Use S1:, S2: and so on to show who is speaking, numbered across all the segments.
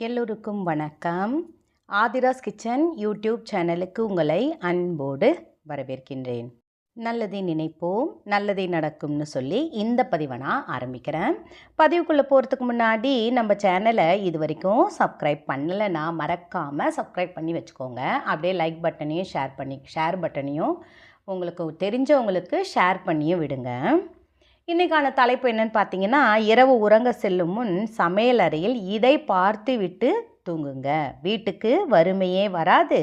S1: எல்லோருக்கும் வணக்கம். Aadhira's kitchen YouTube சேனலுக்கு உங்களை அன்போடு வரவேற்கின்றேன். நல்லதை நினைப்போம் நல்லதே நடக்கும்னு சொல்லி இந்த பதிவை நான் ஆரம்பிக்கிறேன். பதிவுக்குள்ளே போகிறதுக்கு முன்னாடி நம்ம சேனலை இது வரைக்கும் சப்ஸ்கிரைப் பண்ணலைன்னா மறக்காமல் சப்ஸ்கிரைப் பண்ணி வச்சுக்கோங்க. அப்படியே லைக் பட்டனையும் ஷேர் பண்ணி ஷேர் பட்டனையும் உங்களுக்கு தெரிஞ்சவங்களுக்கு ஷேர் பண்ணியும் விடுங்க. இன்றைக்கான தலைப்பு என்னன்னு பார்த்தீங்கன்னா இரவு உறங்க செல்லும் முன் சமையல் அறையில் இதை பார்த்து விட்டு தூங்குங்க. வீட்டுக்கு வறுமையே வராது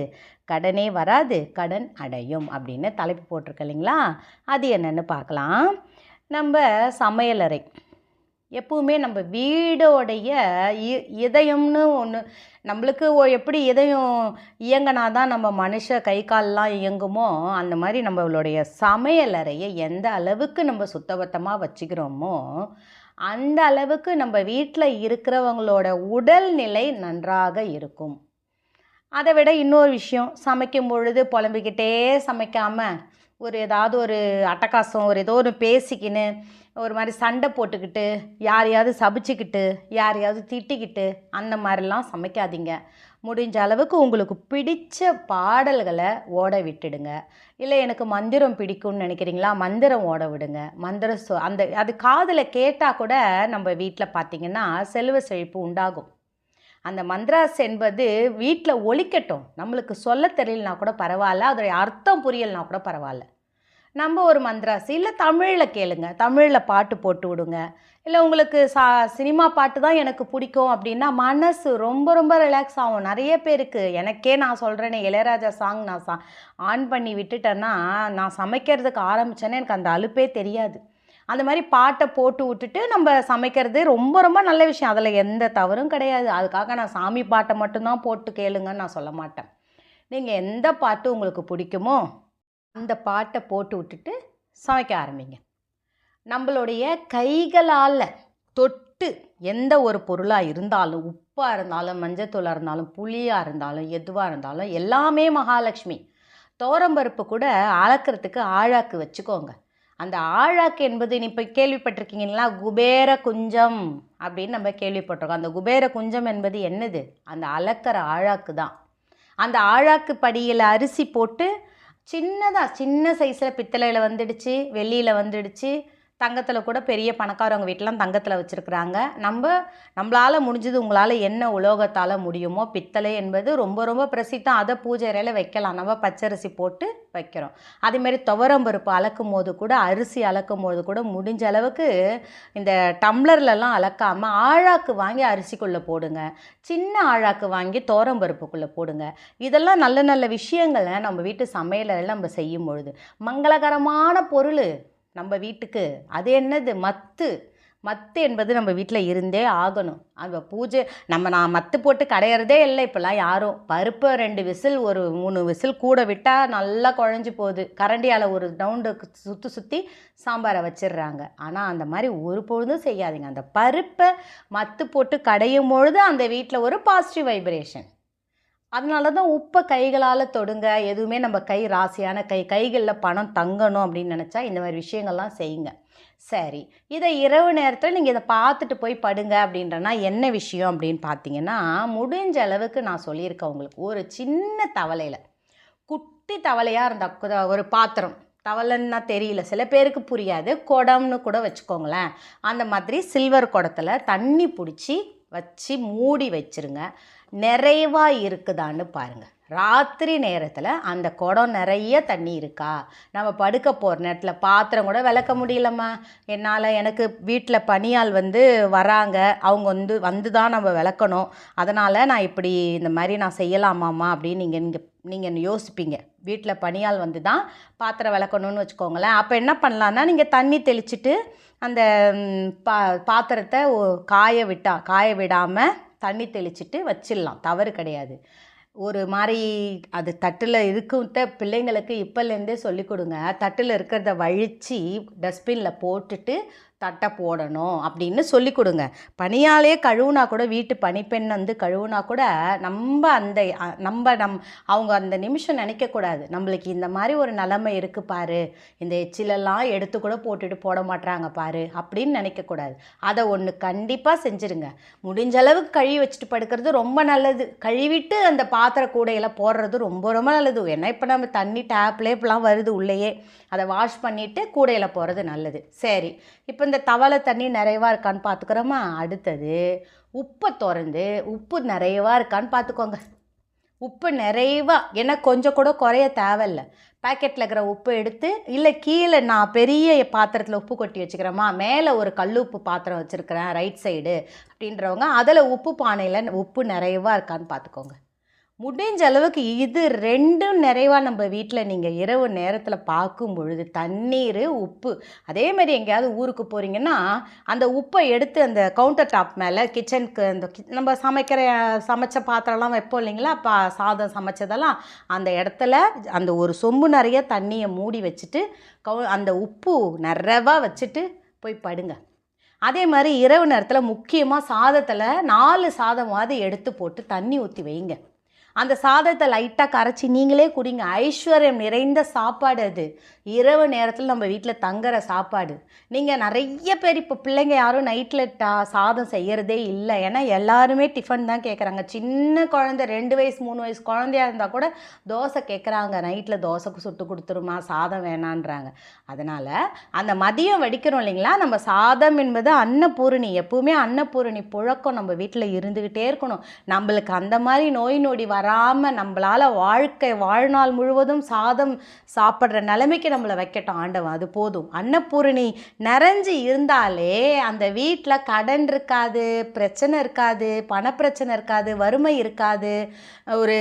S1: கடனே வராது கடன் அடையும் அப்படின்னு தலைப்பு போட்டிருக்க இல்லைங்களா? அது என்னென்னு பார்க்கலாம். நம்ம சமையலறை எப்பவுமே நம்ம வீடோடைய இ- இதயம்னு ஒன்று நம்மளுக்கு ஒ- எப்படி இதயம் இயங்கினா தான் நம்ம மனுஷ கை கால்லாம் இயங்குமோ அந்த மாதிரி நம்மளுடைய சமையலறையை எந்த அளவுக்கு நம்ம சுத்தபத்தமாக வச்சுக்கிறோமோ அந்த அளவுக்கு நம்ம வீட்டில் இருக்கிறவங்களோட உடல்நிலை நன்றாக இருக்கும். அதை விட இன்னொரு விஷயம் சமைக்கும் பொழுது புலம்பிக்கிட்டே சமைக்காமல் ஒரு ஏதாவது ஒரு அட்டகாசம் ஒரு ஏதோ ஒரு பேசிக்கின்னு ஒரு மாதிரி சண்டை போட்டுக்கிட்டு யாரையாவது சபிச்சுக்கிட்டு யாரையாவது திட்டிக்கிட்டு அந்த மாதிரிலாம் சமைக்காதீங்க. முடிஞ்ச அளவுக்கு உங்களுக்கு பிடித்த பாடல்களை ஓட விட்டுடுங்க. இல்லை எனக்கு மந்திரம் பிடிக்கும்னு நினைக்கிறீங்களா? மந்திரம் ஓட விடுங்க. மந்திர சொ அந்த அது காதில் கேட்டால் கூட நம்ம வீட்டில் பார்த்தீங்கன்னா செல்வ செழிப்பு உண்டாகும். அந்த மந்த்ராஸ் என்பது வீட்டில் ஒழிக்கட்டும். நம்மளுக்கு சொல்ல தெரியலனா கூட பரவாயில்ல. அதோடைய அர்த்தம் புரியலனா கூட பரவாயில்ல. நம்ம ஒரு மந்த்ராசி இல்லை தமிழில் கேளுங்க. தமிழில் பாட்டு போட்டு விடுங்க. இல்லை உங்களுக்கு சா சினிமா பாட்டு தான் எனக்கு பிடிக்கும் அப்படின்னா மனசு ரொம்ப ரொம்ப ரிலாக்ஸ் ஆகும். நிறைய பேருக்கு எனக்கே நான் சொல்கிறேனே இளையராஜா சாங் நான் சா ஆன் பண்ணி விட்டுட்டேன்னா நான் சமைக்கிறதுக்கு ஆரம்பித்தேன்னா எனக்கு அந்த அலுப்பே தெரியாது. அந்த மாதிரி பாட்டை போட்டு விட்டுட்டு நம்ம சமைக்கிறது ரொம்ப ரொம்ப நல்ல விஷயம். அதில் எந்த தவறும் கிடையாது. அதுக்காக நான் சாமி பாட்டை மட்டும்தான் போட்டு கேளுங்கன்னு நான் சொல்ல மாட்டேன். நீங்கள் எந்த பாட்டு உங்களுக்கு பிடிக்குமோ அந்த பாட்டை போட்டு விட்டுட்டு சமைக்க ஆரம்பிங்க. நம்மளுடைய கைகளால் தொட்டு எந்த ஒரு பொருளாக இருந்தாலும் உப்பாக இருந்தாலும் மஞ்சத்தூளாக இருந்தாலும் புளியாக இருந்தாலும் எதுவாக இருந்தாலும் எல்லாமே மகாலட்சுமி. தோரம்பருப்பு கூட அளக்கிறதுக்கு ஆழாக்கு வச்சுக்கோங்க. அந்த ஆழாக்கு என்பது நீ இப்போ கேள்விப்பட்டிருக்கீங்களா குபேர குஞ்சம் அப்படின்னு நம்ம கேள்விப்பட்டிருக்கோம். அந்த குபேர குஞ்சம் என்பது என்னது? அந்த அளக்கிற ஆழாக்கு தான். அந்த ஆழாக்கு படியில் அரிசி போட்டு சின்னதாக சின்ன சைஸில் பித்தளையில் வந்துடுச்சு வெள்ளியில் வந்துடுச்சு. தங்கத்தில் கூட பெரிய பணக்காரவங்க வீட்டிலாம் தங்கத்தில் வச்சுருக்குறாங்க. நம்ம நம்மளால் முடிஞ்சது உங்களால் என்ன உலோகத்தால் முடியுமோ பித்தளை என்பது ரொம்ப ரொம்ப பிரசித்தம். அதை பூஜை அறையில் வைக்கலாம். நம்ம பச்சரிசி போட்டு வைக்கிறோம். அதேமாரி துவரம்பருப்பு அளக்கும் போது கூட அரிசி அளக்கும் போது கூட முடிஞ்ச அளவுக்கு இந்த டம்ளர்லலாம் அளக்காமல் ஆழாக்கு வாங்கி அரிசிக்குள்ளே போடுங்க. சின்ன ஆழாக்கு வாங்கி தோரம்பருப்புக்குள்ளே போடுங்க. இதெல்லாம் நல்ல நல்ல விஷயங்களை நம்ம வீட்டு சமையலில் நம்ம செய்யும் பொழுது மங்களகரமான பொருள். நம்ம வீட்டுக்கு. அது என்னது? மத்து. மத்து என்பது நம்ம வீட்டில் இருந்தே ஆகணும். அந்த பூஜை நம்ம நான் மத்து போட்டு கடையிறதே இல்லை இப்போல்லாம் யாரும். பருப்பை ரெண்டு விசில் ஒரு மூணு விசில் கூட விட்டால் நல்லா குழஞ்சி போகுது. கரண்டியால் ஒரு ரவுண்டு சுற்றி சுற்றி சாம்பாரை வச்சிடுறாங்க. ஆனால் அந்த மாதிரி ஒரு பொழுதும் செய்யாதீங்க. அந்த பருப்பை மத்து போட்டு கடையும் பொழுது அந்த வீட்டில் ஒரு பாசிட்டிவ் வைப்ரேஷன் அதனால தான் உப்பை கைகளால் தொடுங்க. எதுவுமே நம்ம கை ராசியான கை கைகளில் பணம் தங்கணும் அப்படின்னு நினச்சா இந்த மாதிரி விஷயங்கள்லாம் செய்யுங்க. சரி இதை இரவு நேரத்தில் நீங்கள் இதை பார்த்துட்டு போய் படுங்க அப்படின்றனா என்ன விஷயம் அப்படின்னு பார்த்தீங்கன்னா முடிஞ்ச அளவுக்கு நான் சொல்லியிருக்கேன் உங்களுக்கு. ஒரு சின்ன தவளையில் குட்டி தவளையாக இருந்தால் ஒரு பாத்திரம். தவளைன்னா தெரியல. சில பேருக்கு புரியாது. குடம்னு கூட வச்சுக்கோங்களேன். அந்த மாதிரி சில்வர் குடத்தில் தண்ணி பிடிச்சி வச்சு மூடி வச்சிருங்க. நிறைவாக இருக்குதான்னு பாருங்கள் ராத்திரி நேரத்தில் அந்த குடம் நிறைய தண்ணி இருக்கா? நம்ம படுக்க போகிற நேரத்தில் பாத்திரம் கூட விளக்க முடியலம்மா. என்னால் எனக்கு வீட்டில் பணியால் வந்து வராங்க. அவங்க வந்து வந்து தான் நம்ம விளக்கணும். அதனால் நான் இப்படி இந்த மாதிரி நான் செய்யலாமாம்மா அப்படின்னு நீங்கள் நீங்கள் நீங்கள் யோசிப்பீங்க. வீட்டில் பணியால் வந்து தான் பாத்திரம் விளக்கணும்னு வச்சுக்கோங்களேன். அப்போ என்ன பண்ணலான்னா நீங்கள் தண்ணி தெளிச்சிட்டு அந்த பா பாத்திரத்தை காய விட்டா காய விடாமல் தண்ணி தெளிச்சுட்டு வச்சிடலாம். தவறு கிடையாது. ஒரு மாதிரி அது தட்டில் இருக்கிற பிள்ளைங்களுக்கு இப்போலேருந்தே சொல்லிக் கொடுங்க. தட்டில் இருக்கிறத வழித்து டஸ்ட்பினில் போட்டுட்டு தட்டை போடணும் அப்படின்னு சொல்லி கொடுங்க. பனியாலே கழுவுனா கூட வீட்டு பனிப்பெண் வந்து கழுவுனா கூட நம்ம அந்த நம்ம நம் அவங்க அந்த நிமிஷம் நினைக்கக்கூடாது நம்மளுக்கு இந்த மாதிரி ஒரு நிலமை இருக்குது பாரு. இந்த எச்சிலெல்லாம் எடுத்து கூட போட்டுட்டு போட மாட்டுறாங்க பாரு அப்படின்னு நினைக்கக்கூடாது அதை ஒன்று கண்டிப்பாக செஞ்சுருங்க. முடிஞ்ச அளவுக்கு கழுவி வச்சுட்டு படுக்கிறது ரொம்ப நல்லது. கழுவிட்டு அந்த பாத்திர கூடையில் போடுறது ரொம்ப ரொம்ப நல்லது. ஏன்னா இப்போ நம்ம தண்ணி டேப்லேயே இப்போலாம் வருது உள்ளேயே. அதை வாஷ் பண்ணிவிட்டு கூடையில் போகிறது நல்லது. சரி. இப்போ இந்த தவளை தண்ணி நிறைவாக இருக்கான்னு பார்த்துக்கிறோமா அடுத்தது உப்பை திறந்து உப்பு நிறைவாக இருக்கான்னு பார்த்துக்கோங்க உப்பு நிறைவாக ஏன்னா கொஞ்சம் கூட குறைய தேவையில்ல. பேக்கெட்டில் இருக்கிற உப்பு எடுத்து இல்லை கீழே நான் பெரிய பாத்திரத்தில் உப்பு கொட்டி வச்சுக்கிறேம்மா மேலே ஒரு கல் உப்பு பாத்திரம் வச்சுருக்கிறேன் ரைட் சைடு அப்படின்றவங்க அதில் உப்பு பானையில் உப்பு நிறைவாக இருக்கான்னு பார்த்துக்கோங்க முடிஞ்ச அளவுக்கு இது ரெண்டும் நிறைவாக நம்ம வீட்டில் நீங்கள் இரவு நேரத்தில் பார்க்கும் பொழுது தண்ணீர் உப்பு அதே மாதிரி எங்கேயாவது ஊருக்கு போகிறீங்கன்னா அந்த உப்பை எடுத்து அந்த கவுண்டர் டாப் மேலே கிச்சனுக்கு அந்த நம்ம சமைக்கிற சமைச்ச பாத்திரம்லாம் வைப்போம் இல்லைங்களா? பா சாதம் சமைச்சதெல்லாம் அந்த இடத்துல அந்த ஒரு சொம்பு நிறைய தண்ணியை மூடி வச்சுட்டு கவு அந்த உப்பு நிறைவாக வச்சுட்டு போய் படுங்க. அதே மாதிரி இரவு நேரத்தில் முக்கியமாக சாதத்தில் நாலு சாதமாவது எடுத்து போட்டு தண்ணி ஊற்றி வைங்க. அந்த சாதத்தை லைட்டாக கரைச்சி நீங்களே குடிங்க. ஐஸ்வர்யம் நிறைந்த சாப்பாடு அது. இரவு நேரத்தில் நம்ம வீட்டில் தங்குற சாப்பாடு. நீங்கள் நிறைய பேர் இப்போ பிள்ளைங்க யாரும் நைட்டில் டா சாதம் செய்கிறதே இல்லை. ஏன்னா எல்லாருமே டிஃபன் தான் கேட்குறாங்க சின்ன குழந்தை ரெண்டு வயசு மூணு வயசு குழந்தையா இருந்தால் கூட தோசை கேட்குறாங்க நைட்டில் தோசைக்கு சுட்டு கொடுத்துருமா சாதம் வேணான்றாங்க. அதனால் அந்த மதியம் வடிக்கிறோம் இல்லைங்களா? நம்ம சாதம் என்பது அன்னபூரணி. எப்பவுமே அன்னபூரணி புழக்கம் நம்ம வீட்டில் இருந்துக்கிட்டே இருக்கணும். நம்மளுக்கு அந்த மாதிரி நோய் நொடி வராமல் நம்மளால் வாழ்க்கை வாழ்நாள் முழுவதும் சாதம் சாப்பிட்ற நிலைமைக்கு நம்மளை வைக்கட்டும் ஆண்டவன். அது போதும். அன்னபூரணி நிறைஞ்சு இருந்தாலே அந்த வீட்டில் கடன் இருக்காது பிரச்சனை இருக்காது பணப்பிரச்சனை இருக்காது வறுமை இருக்காது ஒரு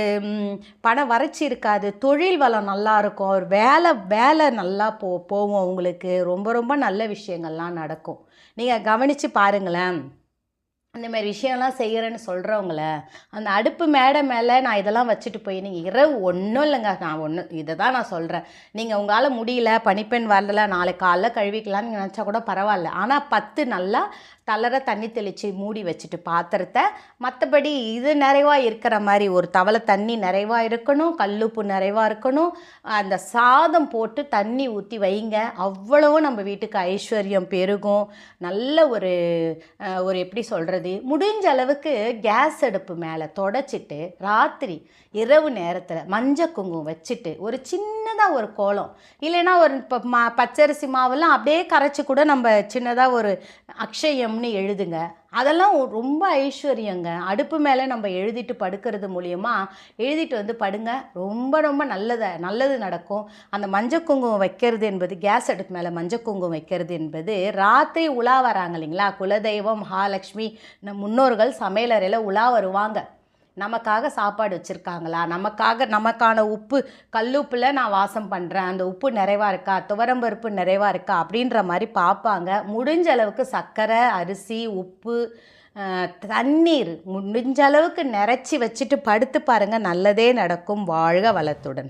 S1: பண வறட்சி இருக்காது தொழில் வளம் நல்லா இருக்கும் ஒரு வேலை வேலை நல்லா போ போகும் உங்களுக்கு. ரொம்ப ரொம்ப நல்ல விஷயங்கள்லாம் நடக்கும். நீங்கள் கவனித்து பாருங்களேன். இந்த மாதிரி விஷயம்லாம் செய்கிறேன்னு சொல்கிறவங்கள அந்த அடுப்பு மேடை மேலே நான் இதெல்லாம் வச்சுட்டு போய் நீங்கள் இரவு ஒன்றும் இல்லைங்க நான் ஒன்று இதை தான் நான் சொல்கிறேன் நீங்கள் உங்களால் முடியல பனிப்பெண் வரல நாளைக்கு காலைல கழுவிக்கலாம்னு நினச்சா கூட பரவாயில்ல. ஆனால் பத்து நல்லா தளர தண்ணி தெளித்து மூடி வச்சுட்டு பாத்திரத்தை மற்றபடி இது நிறைவாக இருக்கிற மாதிரி ஒரு தவளை தண்ணி நிறைவாக இருக்கணும் கல்லுப்பு நிறைவாக இருக்கணும் அந்த சாதம் போட்டு தண்ணி ஊற்றி வைங்க. அவ்வளவும் நம்ம வீட்டுக்கு ஐஸ்வர்யம் பெருகும். நல்ல ஒரு ஒரு எப்படி சொல்கிறது முடிஞ்ச அளவுக்கு கேஸ் அடுப்பு மேலே தொடச்சிட்டு ராத்திரி இரவு நேரத்தில் மஞ்சள் குங்குமம் வச்சுட்டு ஒரு சின்னதாக ஒரு கோலம் இல்லைன்னா ஒரு இப்போ மா பச்சரிசி மாவெல்லாம் அப்படியே கரைச்சி கூட நம்ம சின்னதாக ஒரு அக்ஷயம்னு எழுதுங்க. அதெல்லாம் ரொம்ப ஐஸ்வர்யங்க. அடுப்பு மேலே நம்ம எழுதிட்டு படுக்கிறது மூலியமா எழுதிட்டு வந்து படுங்க. ரொம்ப ரொம்ப நல்லதை நல்லது நடக்கும். அந்த மஞ்சள் குங்குமம் வைக்கிறது என்பது கேஸ் அடுப்பு மேலே மஞ்சள் குங்குமம் வைக்கிறது என்பது ராத்திரி உலா வராங்க இல்லைங்களா? குலதெய்வம் மகாலட்சுமி நம் முன்னோர்கள் சமையலறையில் உலா வருவாங்க. நமக்காக சாப்பாடு வச்சுருக்காங்களா? நமக்காக நமக்கான உப்பு கல்லுப்பில் நான் வாசம் பண்ணுறேன் அந்த உப்பு நிறைவாக இருக்கா? துவரம்பருப்பு நிறைவாக இருக்கா? அப்படின்ற மாதிரி பார்ப்பாங்க. முடிஞ்ச அளவுக்கு சர்க்கரை அரிசி உப்பு தண்ணீர் முடிஞ்ச அளவுக்கு நிறச்சி வச்சுட்டு படுத்து பாருங்கள் நல்லதே நடக்கும். வாழ்க வளத்துடன்.